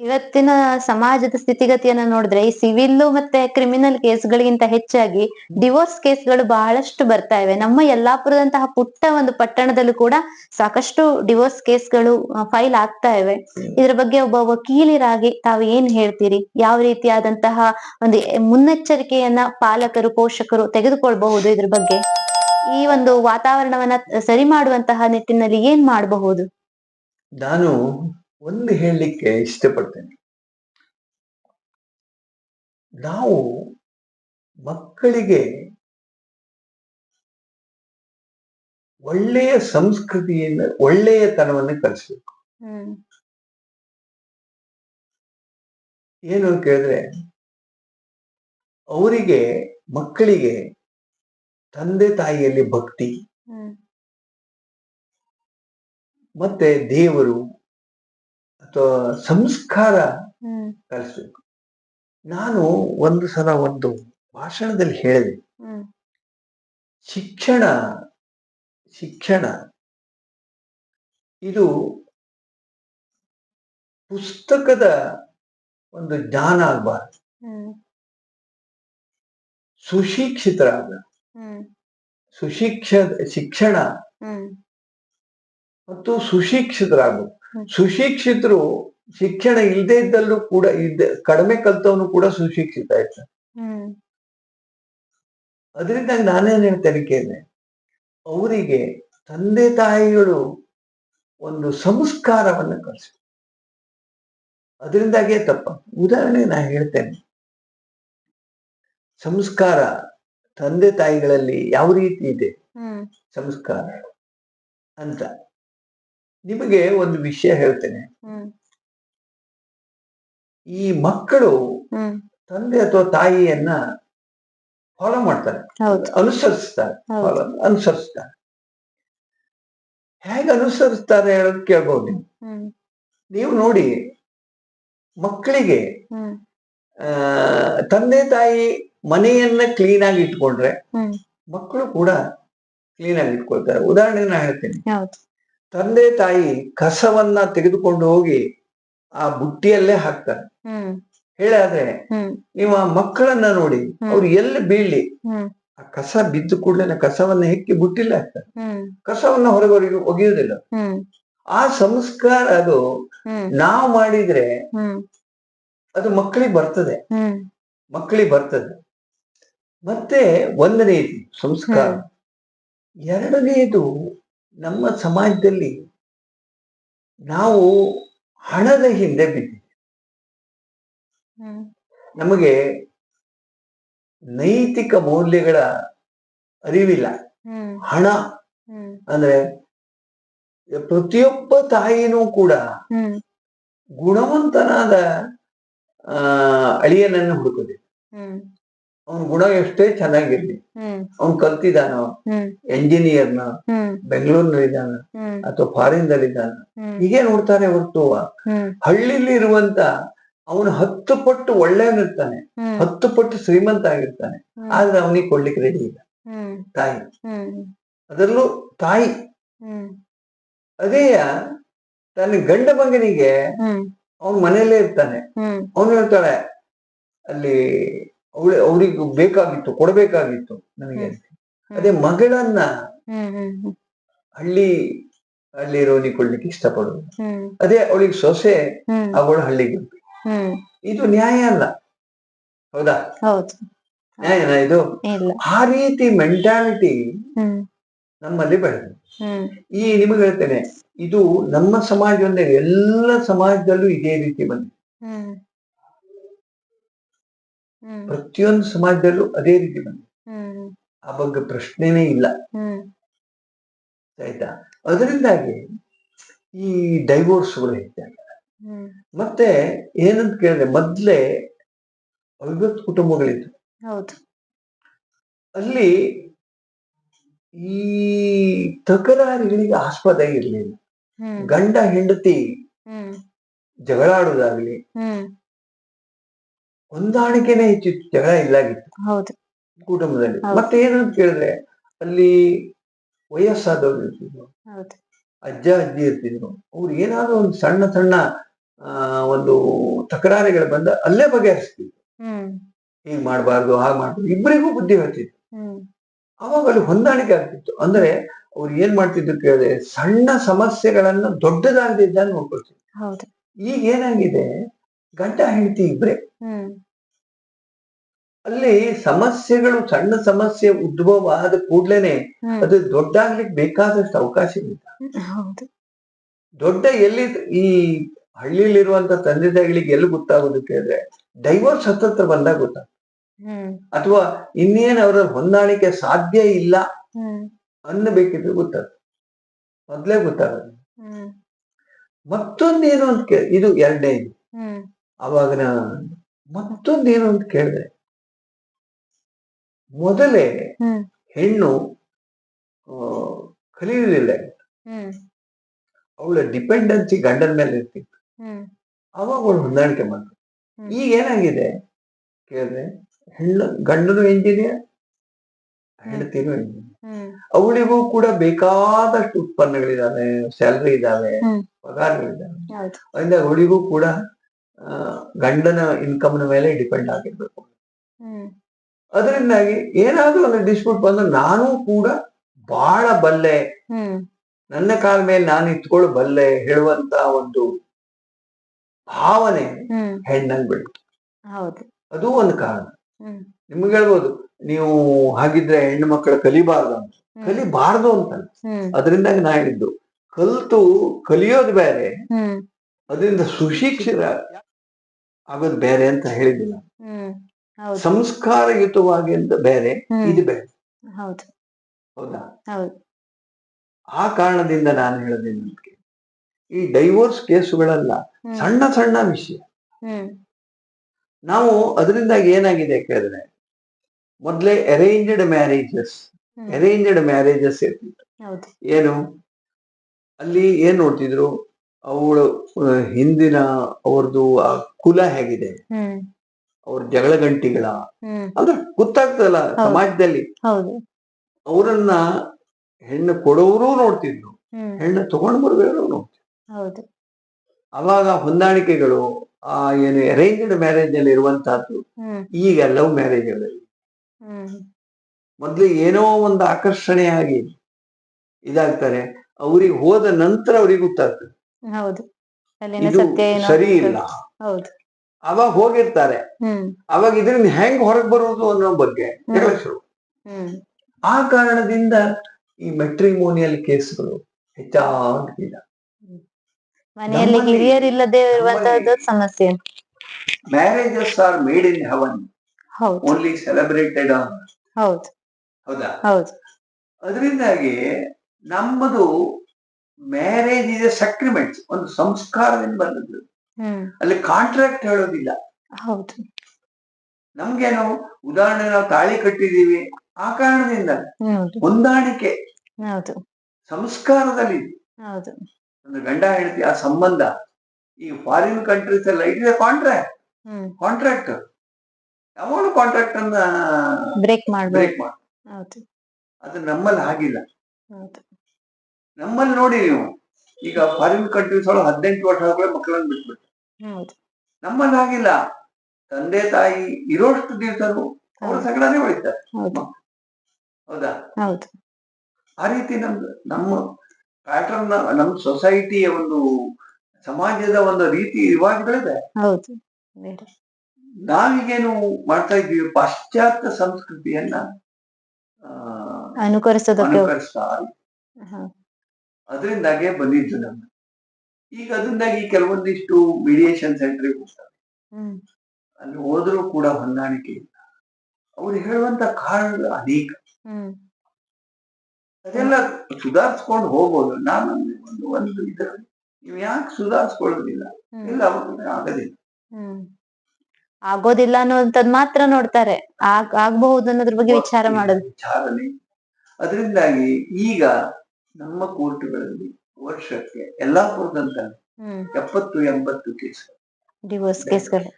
ಇವತ್ತಿನ ಸಮಾಜದ ಸ್ಥಿತಿಗತಿಯನ್ನ ನೋಡಿದ್ರೆ, ಈ ಸಿವಿಲ್ ಮತ್ತೆ ಕ್ರಿಮಿನಲ್ ಕೇಸ್ಗಳಿಗಿಂತ ಹೆಚ್ಚಾಗಿ ಡಿವೋರ್ಸ್ ಕೇಸ್ಗಳು ಬಹಳಷ್ಟು ಬರ್ತಾ ಇವೆ. ನಮ್ಮ ಯಲ್ಲಾಪುರದಂತಹ ಪುಟ್ಟ ಒಂದು ಪಟ್ಟಣದಲ್ಲೂ ಕೂಡ ಸಾಕಷ್ಟು ಡಿವೋರ್ಸ್ ಕೇಸ್ಗಳು ಫೈಲ್ ಆಗ್ತಾ ಇವೆ. ಇದ್ರ ಬಗ್ಗೆ ಒಬ್ಬ ವಕೀಲರಾಗಿ ತಾವು ಏನ್ ಹೇಳ್ತೀರಿ? ಯಾವ ರೀತಿಯಾದಂತಹ ಒಂದು ಮುನ್ನೆಚ್ಚರಿಕೆಯನ್ನ ಪಾಲಕರು, ಪೋಷಕರು ತೆಗೆದುಕೊಳ್ಬಹುದು ಇದ್ರ ಬಗ್ಗೆ? ಈ ಒಂದು ವಾತಾವರಣವನ್ನ ಸರಿ ಮಾಡುವಂತಹ ನಿಟ್ಟಿನಲ್ಲಿ ಏನ್ ಮಾಡಬಹುದು? ನಾನು ಒಂದು ಹೇಳಲಿಕ್ಕೆ ಇಷ್ಟಪಡ್ತೇನೆ. ನಾವು ಮಕ್ಕಳಿಗೆ ಒಳ್ಳೆಯ ಸಂಸ್ಕೃತಿಯನ್ನು ಒಳ್ಳೆಯತನವನ್ನು ಕಲಿಸ್ಬೇಕು. ಏನು ಅಂತ ಕೇಳಿದ್ರೆ ಅವರಿಗೆ ಮಕ್ಕಳಿಗೆ ತಂದೆ ತಾಯಿಯಲ್ಲಿ ಭಕ್ತಿ ಮತ್ತೆ ದೇವರು ಸಂಸ್ಕಾರ ಕಲಿಸ್ಬೇಕು. ನಾನು ಒಂದು ಸಲ ಒಂದು ಭಾಷಣದಲ್ಲಿ ಹೇಳಿದೆ. ಶಿಕ್ಷಣ ಶಿಕ್ಷಣ ಇದು ಪುಸ್ತಕದ ಒಂದು ಜ್ಞಾನ ಆಗಬಾರ್ದು. ಸುಶಿಕ್ಷಿತರಾಗ ಸುಶಿಕ್ಷ ಶಿಕ್ಷಣ ಮತ್ತು ಸುಶಿಕ್ಷಿತರಾಗಬೇಕು. ಸುಶಿಕ್ಷಿತರು ಶಿಕ್ಷಣ ಇಲ್ಲದೆ ಇದ್ದಲ್ಲೂ ಕೂಡ ಇದ್ದ ಕಡಿಮೆ ಕಲ್ತವನು ಕೂಡ ಸುಶಿಕ್ಷಿತ ಆಯ್ತು. ಅದರಿಂದ ನಾನೇನ್ ಹೇಳ್ತೇನೆ ಅವರಿಗೆ ತಂದೆ ತಾಯಿಗಳು ಒಂದು ಸಂಸ್ಕಾರವನ್ನು ಕಳಿಸಿ ಅದರಿಂದಾಗೇ ತಪ್ಪ. ಉದಾಹರಣೆ ನಾ ಹೇಳ್ತೇನೆ. ಸಂಸ್ಕಾರ ತಂದೆ ತಾಯಿಗಳಲ್ಲಿ ಯಾವ ರೀತಿ ಇದೆ? ಸಂಸ್ಕಾರ ಅಂತ. ನಿಮಗೆ ಒಂದು ವಿಷಯ ಹೇಳ್ತೇನೆ. ಈ ಮಕ್ಕಳು ತಂದೆ ಅಥವಾ ತಾಯಿಯನ್ನ ಫಾಲೋ ಮಾಡ್ತಾರೆ. ಅನುಸರಿಸ್ತಾರೆ. ಅನುಸರಿಸ್ತಾರೆ. ಹೇಗೆ ಅನುಸರಿಸ್ತಾರೆ ಹೇಳೋದು ಕೇಳ್ಬೋದು ನೀವು. ನೀವು ನೋಡಿ ಮಕ್ಕಳಿಗೆ ಆ, ತಂದೆ ತಾಯಿ ಮನೆಯನ್ನ ಕ್ಲೀನ್ ಆಗಿ ಇಟ್ಕೊಂಡ್ರೆ ಮಕ್ಕಳು ಕೂಡ ಕ್ಲೀನ್ ಆಗಿ ಇಟ್ಕೊಳ್ತಾರೆ. ಉದಾಹರಣೆ ನಾ ಹೇಳ್ತೀನಿ. ತಂದೆ ತಾಯಿ ಕಸವನ್ನ ತೆಗೆದುಕೊಂಡು ಹೋಗಿ ಆ ಬುಟ್ಟಿಯಲ್ಲೇ ಹಾಕ್ತಾರೆ. ಹೇಳಾದ್ರೆ ನೀವು ಆ ಮಕ್ಕಳನ್ನ ನೋಡಿ ಅವ್ರು ಎಲ್ಲಿ ಬೀಳಿ ಆ ಕಸ ಬಿದ್ದು ಕೂಡಲೇ ಕಸವನ್ನ ಹೆಕ್ಕಿ ಬುಟ್ಟಿಲ್ಲ ಹಾಕ್ತಾರೆ. ಕಸವನ್ನ ಹೊರಗೆ ಒಗಿ- ಒಗೆಯುವುದಿಲ್ಲ ಆ ಸಂಸ್ಕಾರ ಅದು ನಾವು ಮಾಡಿದ್ರೆ ಅದು ಮಕ್ಕಳಿಗೆ ಬರ್ತದೆ. ಮಕ್ಕಳಿಗೆ ಬರ್ತದೆ. ಮತ್ತೆ ಒಂದನೇದು ಸಂಸ್ಕಾರ. ಎರಡನೆಯದು ನಮ್ಮ ಸಮಾಜದಲ್ಲಿ ನಾವು ಹಣದ ಹಿಂದೆ ಬಿದ್ದಿದ್ದೀವಿ. ನಮಗೆ ನೈತಿಕ ಮೌಲ್ಯಗಳ ಅರಿವಿಲ್ಲ. ಹಣ ಅಂದ್ರೆ ಪ್ರತಿಯೊಬ್ಬ ತಾಯಿನೂ ಕೂಡ ಗುಣವಂತನಾದ ಆ ಅಳಿಯನನ್ನು ಹುಡುಕುತ್ತೆ. ಹ್ಮ್. ಅವನ ಗುಣ ಎಷ್ಟೇ ಚೆನ್ನಾಗಿರ್ಲಿ. ಹ್ಮ್. ಕಲ್ತಿದಾನ ಎಂಜಿನಿಯರ್ನ ಬೆಂಗಳೂರಿನಲ್ಲಿದ್ದಾನ ಅಥವಾ ಫಾರಿನ್ ದಲ್ಲಿದ್ದಾನ ಹೀಗೆ ನೋಡ್ತಾನೆ ಹೊರತು ಹಳ್ಳಿಲಿ ಇರುವಂತ ಅವನು ಹತ್ತು ಪಟ್ಟು ಒಳ್ಳೆಯವನಿರ್ತಾನೆ. ಹತ್ತು ಪಟ್ಟು ಶ್ರೀಮಂತ ಆಗಿರ್ತಾನೆ. ಆದ್ರೆ ಅವನಿಗೆ ಕೊಡ್ಲಿಕ್ಕೆ ರೆಡಿ ಇಲ್ಲ. ತಾಯಿ. ಅದರಲ್ಲೂ ತಾಯಿ. ಹ್ಮ್. ಅದೇ ತನ್ನ ಗಂಡ ಮಗನಿಗೆ ಅವನ್ ಅವನ ಮನೆಯಲ್ಲೇ ಇರ್ತಾನೆ. ಅವನು ಹೇಳ್ತಾಳೆ ಅಲ್ಲಿ ಅವಳಿ ಅವ್ರಿಗೆ ಬೇಕಾಗಿತ್ತು ಕೊಡಬೇಕಾಗಿತ್ತು ನನಗೆ. ಅದೇ ಮಗಳನ್ನ ಹಳ್ಳಿ ಹಳ್ಳಿ ಕೊಡ್ಲಿಕ್ಕೆ ಇಷ್ಟಪಡೋದು ಅದೇ ಅವಳಿಗೆ ಸೊಸೆ ಅವಳು ಹಳ್ಳಿಗೆ. ಇದು ನ್ಯಾಯ ಅಲ್ಲ. ಹೌದಾ? ನ್ಯಾಯನಾ ಇದು? ಆ ರೀತಿ ಮೆಂಟಾಲಿಟಿ ನಮ್ಮಲ್ಲಿ ಬೆಳೆದು. ಈ ನಿಮಗೆ ಹೇಳ್ತೇನೆ ಇದು ನಮ್ಮ ಸಮಾಜ ಎಲ್ಲ ಸಮಾಜದಲ್ಲೂ ಇದೇ ರೀತಿ ಬಂದಿದೆ. ಪ್ರತಿಯೊಂದು ಸಮಾಜದಲ್ಲೂ ಅದೇ ರೀತಿ ಬಂದಿದೆ. ಆ ಬಗ್ಗೆ ಪ್ರಶ್ನೆನೇ ಇಲ್ಲ. ಆಯ್ತಾ? ಅದರಿಂದಾಗಿ ಈ ಡೈವೋರ್ಸ್ಗಳು ಹೆಚ್ಚಾಗಿ ಹ್ಮ್. ಮತ್ತೆ ಏನಂತ ಕೇಳಿದ್ರೆ ಮೊದ್ಲೇ ಅವಿಭಕ್ತ ಕುಟುಂಬಗಳಿತ್ತು. ಅಲ್ಲಿ ಈ ತಕರಾರಿಗಳಿಗೆ ಆಸ್ಪದ ಇರಲಿಲ್ಲ. ಗಂಡ ಹೆಂಡತಿ ಜಗಳಾಡೋದಾಗ್ಲಿ ಹೊಂದಾಣಿಕೆನೇ ಹೆಚ್ಚಿತ್ತು ಜಗಳ ಇಲ್ಲಾಗಿತ್ತು. ಹೌದು. ಕುಟುಂಬದಲ್ಲಿ. ಮತ್ತೆ ಏನಂತ ಕೇಳಿದ್ರೆ ಅಲ್ಲಿ ವಯಸ್ಸಾದವ್ರು ಇರ್ತಿದ್ರು. ಅಜ್ಜ ಅಜ್ಜಿ ಇರ್ತಿದ್ರು. ಅವ್ರು ಏನಾದ್ರು ಒಂದು ಸಣ್ಣ ಸಣ್ಣ ಆ, ಒಂದು ತಕರಾರುಗಳು ಬಂದ ಅಲ್ಲೇ ಬಗೆಹರಿಸ್ತಿದ್ರು. ಹೀಗ್ ಮಾಡಬಾರ್ದು ಹಾಗೆ ಮಾಡ್ಬಾರ್ದು. ಇಬ್ಬರಿಗೂ ಬುದ್ಧಿ ಹೇಳ್ತಿದ್ರು ಹ್ಮ್. ಅವಾಗ ಅಲ್ಲಿ ಹೊಂದಾಣಿಕೆ ಆಗ್ತಿತ್ತು. ಅಂದ್ರೆ ಅವ್ರು ಏನ್ ಮಾಡ್ತಿದ್ರು ಕೇಳಿದ್ರೆ ಸಣ್ಣ ಸಮಸ್ಯೆಗಳನ್ನ ದೊಡ್ಡದಾಗದಿದ್ದ ನೋಡ್ಕೊಳ್ತಿದ್ರು ಈಗ ಏನಾಗಿದೆ ಗಂಡ ಹೆಂಡತಿ ಇಬ್ರೆ. ಅಲ್ಲಿ ಸಮಸ್ಯೆಗಳು ಸಣ್ಣ ಸಮಸ್ಯೆ ಉದ್ಭವ ಆದ ಕೂಡ್ಲೇನೆ ಅದು ದೊಡ್ಡಾಗ್ಲಿಕ್ಕೆ ಬೇಕಾದಷ್ಟು ಅವಕಾಶ ಹೌದು. ದೊಡ್ಡ ಎಲ್ಲಿ ಈ ಹಳ್ಳಿಲಿರುವಂತ ತಂದೆ ತಾಯಿಗಳಿಗೆ ಎಲ್ಲಿ ಗೊತ್ತಾಗೋದು ಕೇಳಿದ್ರೆ ಡೈವರ್ಸ್ ಹತ್ತತ್ರ ಬಂದಾಗ ಗೊತ್ತಾಗ ಅಥವಾ ಇನ್ನೇನ್ ಅವರ ಹೊಂದಾಣಿಕೆ ಸಾಧ್ಯ ಇಲ್ಲ ಅನ್ನಬೇಕಿದ್ರೆ ಗೊತ್ತಾಗ್ತದೆ. ಮೊದ್ಲೇ ಗೊತ್ತಾಗಲ್ಲ ಹ್ಮ್. ಮತ್ತೊಂದೇನು ಅಂತ ಕೇಳಿ ಇದು ಎರಡನೇ ಅವಾಗ ನಾ ಮತ್ತೊಂದೇನು ಅಂತ ಕೇಳಿದೆ. ಮೊದಲೇ ಹೆಣ್ಣು ಕಲಿಯಲಿಲ್ಲ ಅವಳ ಡಿಪೆಂಡೆನ್ಸಿ ಗಂಡನ ಮೇಲೆ ಇರ್ತಿತ್ತು. ಅವಾಗ ಅವಳು ಹೊಂದಾಣಿಕೆ ಮಾಡ್ತು. ಈಗ ಏನಾಗಿದೆ? ಕೇಳಿದ್ರೆ ಹೆಣ್ಣು ಗಂಡನು ಎಂಜಿನಿಯರ್ ಹೆಂಡತಿನೂ ಎಂಜಿನಿಯರ್ ಅವಳಿಗೂ ಕೂಡ ಬೇಕಾದಷ್ಟು ಉತ್ಪನ್ನಗಳಿದಾವೆ ಸ್ಯಾಲರಿ ಇದಾವೆ. ಪಗಾರಗಳಿದಾವೆ ಅವಳಿಗೂ ಕೂಡ ಗಂಡನ ಇನ್ಕಮ್ನ ಮೇಲೆ ಡಿಪೆಂಡ್ ಆಗಿರ್ಬೇಕು. ಅದರಿಂದಾಗಿ ಏನಾದ್ರೂ ಒಂದು ಡಿಸ್ಪ್ಯೂಟ್ ಬಂದ್ರೆ ನಾನು ಕೂಡ ಬಹಳ ಬಲ್ಲೆ ನನ್ನ ಕಾಲ ಮೇಲೆ ನಾನು ಇತ್ಕೊಳ್ಳ ಬಲ್ಲೆ ಹೇಳುವಂತ ಒಂದು ಭಾವನೆ ಹೆಣ್ಣಂಗ್ ಹೆಣ್ಣಲ್ಲಿ ಹೌದು. ಅದು ಒಂದು ಕಾರಣ. ನಿಮ್ಗೆ ಹೇಳ್ಬೋದು ನೀವು ಹಾಗಿದ್ರೆ ಹೆಣ್ಣು ಮಕ್ಕಳು ಕಲಿಬಾರ್ದು ಅಂತ. ಕಲಿಬಾರ್ದು ಅಂತ ಅದರಿಂದ ಅದರಿಂದಾಗಿ ನಾ ಹೇಳಿದ್ದು ಕಲ್ತು ಕಲಿಯೋದು ಬೇರೆ ಅದರಿಂದ ಸುಶಿಕ್ಷಿತ ಆಗೋದು ಬೇರೆ ಅಂತ ಹೇಳಿದ್ದಿಲ್ಲ. ಸಂಸ್ಕಾರಯುತವಾಗಿ ಅಂತ ಬೇರೆ ಇದು ಬೇರೆ. ಹೌದು. ಆ ಕಾರಣದಿಂದ ನಾನು ಹೇಳಿದೆ ನಿಮ್ಗೆ ಈ ಡೈವೋರ್ಸ್ ಕೇಸುಗಳೆಲ್ಲ ಸಣ್ಣ ಸಣ್ಣ ವಿಷಯ. ನಾವು ಅದರಿಂದ ಏನಾಗಿದೆ ಕೇಳಿದ್ರೆ ಮೊದ್ಲೇ ಅರೇಂಜ್ಡ್ ಮ್ಯಾರೇಜಸ್ ಅರೇಂಜ್ಡ್ ಮ್ಯಾರೇಜಸ್ ಇರ್ತಿತ್ತು. ಏನು? ಅಲ್ಲಿ ಏನ್ ನೋಡ್ತಿದ್ರು? ಅವಳು ಹಿಂದಿನ ಅವ್ರದ್ದು ಆ ಕುಲ ಹೇಗಿದೆ? ಅವ್ರ ಜಗಳ ಗಂಟಿಗಳ. ಅಂದ್ರೆ ಗೊತ್ತಾಗ್ತದಲ್ಲ ಸಮಾಜದಲ್ಲಿ. ಅವರನ್ನ ಹೆಣ್ಣು ಕೊಡೋರು ನೋಡ್ತಿದ್ರು. ಹೆಣ್ಣು ತಗೊಂಡು ಬರ್ಬೇಕು ನೋಡ್ತಿದ್ರು. ಅವಾಗ ಹೊಂದಾಣಿಕೆಗಳು ಆ ಏನು ಅರೇಂಜ್ಡ್ ಮ್ಯಾರೇಜ್ ಅಲ್ಲಿ ಇರುವಂತಹದ್ದು ಈಗ ಲವ್ ಹ್ಮ್. ಮೊದ್ಲು ಏನೋ ಒಂದು ಆಕರ್ಷಣೆಯಾಗಿ ಇದಾಗ್ತಾರೆ. ಅವ್ರಿಗೆ ಹೋದ ನಂತರ ಅವ್ರಿಗೆ ಗೊತ್ತಾಗ್ತದೆ. ಹೌದು. ಅಲ್ಲಿನ ಇದು ಸತ್ಯ ಏನು ಸರಿ ಇಲ್ಲ. ಹೌದು. ಅವಾಗ ಹೋಗಿರ್ತಾರೆ. ಹ್ಮ್. ಅವಾಗ ಇದರಿಂದ ಹೆಂಗ್ ಹೊರಗೆ ಬರುವುದು ಅನ್ನೋ ಬಗ್ಗೆ ಕೆಲಸರು ಹ್ಮ್. ಆ ಕಾರಣದಿಂದ ಈ ಮೆಟ್ರಿಮೋನಿಯಲ್ ಕೇಸ್ಗಳು ಹೆಚ್ಚಾಗಿಲ್ಲ ಮನೆಯಲ್ಲಿ ನಮ್ಮಲ್ಲಿ- ಹಿರಿಯರಿಲ್ಲದೆ ಇರುವಂತಹದ್ದು ಸಮಸ್ಯೆ. Marriages are made in heaven ಹೌದು. ಓನ್ಲಿ ಸೆಲೆಬ್ರೇಟೆಡ್ ಆನ್ ಹೌದು. ಹೌದಾ? ಹೌದು. ಅದರಿಂದಾಗಿ ನಮ್ಮದು ಮ್ಯಾರೇಜ್ ಇದೆ ಸಕ್ರಿಮೆಂಟ್ ಒಂದು ಸಂಸ್ಕಾರದಿಂದ ಬಂದದ್ದು. ಅಲ್ಲಿ ಕಾಂಟ್ರಾಕ್ಟ್ ಹೇಳೋದಿಲ್ಲ ಹೌದು. ನಮ್ಗೇನು ಉದಾಹರಣೆ ನಾವು ತಾಳಿ ಕಟ್ಟಿದೀವಿ ಆ ಕಾರಣದಿಂದ ಹೌದು. ಹೊಂದಾಣಿಕೆ. ಹೌದು. ಸಂಸ್ಕಾರದಲ್ಲಿ. ಒಂದು ಗಂಡ ಹೆಂಡತಿ ಆ ಸಂಬಂಧ. ಈ ಫಾರಿನ್ ಕಂಟ್ರೀಸ್ ಎಲ್ಲ ಇಟ್ ಇಸ್ ಕಾಂಟ್ರಾಕ್ಟ್ ಕಾಂಟ್ರಾಕ್ಟ್ ಯಾವಾಗಲೂ ಕಾಂಟ್ರಾಕ್ಟ್ ಅನ್ನ ಬ್ರೇಕ್ ಬ್ರೇಕ್ ಮಾಡಿ ಹೌದು. ಅದು ನಮ್ಮಲ್ಲಿ ಆಗಿಲ್ಲ. ಹೌದು. ನಮ್ಮಲ್ಲಿ ನೋಡಿ ನೀವು. ಈಗ ಫಾರಿನ್ ಕಂಟ್ರೀಸ್ ಒಳಗೆ ಹದಿನೆಂಟು ವರ್ಷ ಆದ್ಮೇಲೆ ಮಕ್ಕಳನ್ನು ಬಿಟ್ಬಿಟ್ಟು ನಮ್ಮಲ್ಲಿ ಆಗಿಲ್ಲ ತಂದೆ ತಾಯಿ ಇರೋಷ್ಟು ದಿವಸನು ಅವರ ಸಗಳನೇ ಉಳಿತಾರೆ. ಹೌದಾ. ಆ ರೀತಿ ನಮ್ದು ನಮ್ಮ ಪ್ಯಾಟರ್ನ್ ನಮ್ಮ ಸೊಸೈಟಿಯ ಒಂದು ಸಮಾಜದ ಒಂದು ರೀತಿ ಇವಾಗ ಬೇರೆ. ನಾವೀಗೇನು ಮಾಡ್ತಾ ಇದ್ದೀವಿ? ಪಾಶ್ಚಾತ್ಯ ಸಂಸ್ಕೃತಿಯನ್ನ ಅನುಕರಿಸೋದಕ್ಕೆ ಅನುಕರಿಸ್ತಾ ಅದರಿಂದಾಗೆ ಬಂದಿದ್ದು ನಮ್ಗೆ ಈಗ ಅದರಿಂದಾಗಿ ಕೆಲವೊಂದಿಷ್ಟು ಮೀಡಿಯೇಷನ್ ಸೆಂಟರ್ಗೆ ಹೋಗ್ತಾರೆ. ಅಲ್ಲಿ ಹೋದ್ರೂ ಕೂಡ ಹೊಂದಾಣಿಕೆ ಇಲ್ಲ. ಅವ್ರು ಹೇಳುವಂತ ಕಾರಣಗಳು ಅನೇಕ. ಅದೆಲ್ಲ ಸುಧಾರಿಸ್ಕೊಂಡು ಹೋಗ್ಬೋದು. ನಾನು ಒಂದು ಒಂದು ಇದರಲ್ಲಿ ನೀವು ಯಾಕೆ ಸುಧಾರಿಸ್ಕೊಳ್ಳೋದಿಲ್ಲ? ಇಲ್ಲ ಆಗೋದಿಲ್ಲ ಹ್ಮ್. ಆಗೋದಿಲ್ಲ ಅನ್ನುವಂಥದ್ದು ಮಾತ್ರ ನೋಡ್ತಾರೆ. ಆಗ್ ಆಗ್ಬಹುದು ಅನ್ನೋದ್ರ ಬಗ್ಗೆ ವಿಚಾರ ಮಾಡೋದು. ವಿಚಾರನೆ ಅದರಿಂದಾಗಿ ಈಗ ನಮ್ಮ ಕೋರ್ಟ್ಗಳಲ್ಲಿ ವರ್ಷಕ್ಕೆ ಎಲ್ಲಾ ಎಪ್ಪತ್ತು ಎಂಬತ್ತು ಕೇಸ್ ಡಿವೋರ್ಸ್ ಕೇಸ್ಗಳು.